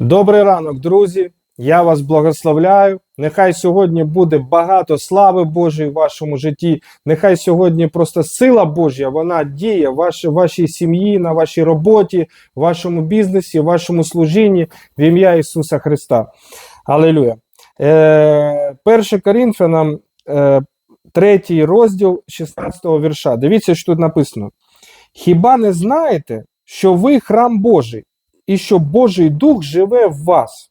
Добрий ранок, друзі. Я вас благословляю. Нехай сьогодні буде багато слави Божої в вашому житті. Нехай сьогодні просто сила Божя вона діє в вашій, сім'ї, на вашій роботі, в вашому бізнесі, в вашому служінні в ім'я Ісуса Христа. Алілюя. Е, 1 Коринфянам, е, 3 розділ 16 вірша. Дивіться, що тут написано. Хіба не знаєте, що ви храм Божий, і що Божий Дух живе в вас?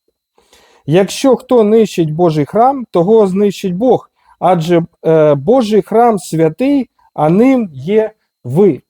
Якщо хто нищить Божий храм, того знищить Бог, адже е, Божий храм святий, а ним є ви.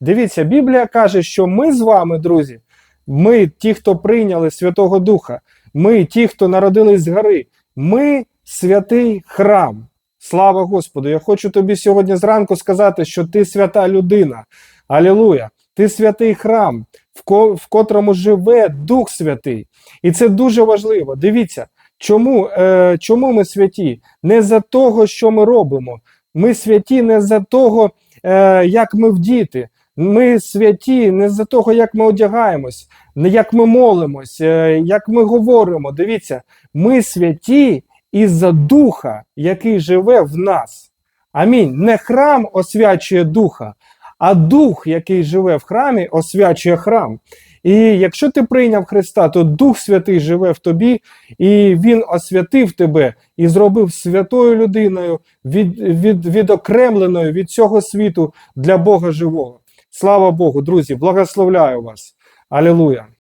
Дивіться, Біблія каже, що ми з вами, друзі, ми, ті, хто прийняли Святого Духа, ми, ті, хто народились з гори, ми святий храм. Слава Господу! Я хочу тобі сьогодні зранку сказати, що ти свята людина. Алілуя! Ти святий храм, в, ко- в котрому живе Дух Святий. І це дуже важливо. Дивіться, чому, е, чому ми святі? Не за того, що ми робимо. Ми святі не за того, е, як ми вдіти. Ми святі не за того, як ми одягаємось, не як ми молимось, е, як ми говоримо. Дивіться, ми святі із-за Духа, який живе в нас. Амінь. Не храм освячує Духа, а Дух, який живе в храмі, освячує храм. І якщо ти прийняв Христа, то Дух Святий живе в тобі, і Він освятив тебе і зробив святою людиною, від, від, відокремленою від цього світу для Бога живого. Слава Богу, друзі, благословляю вас. Алілуя!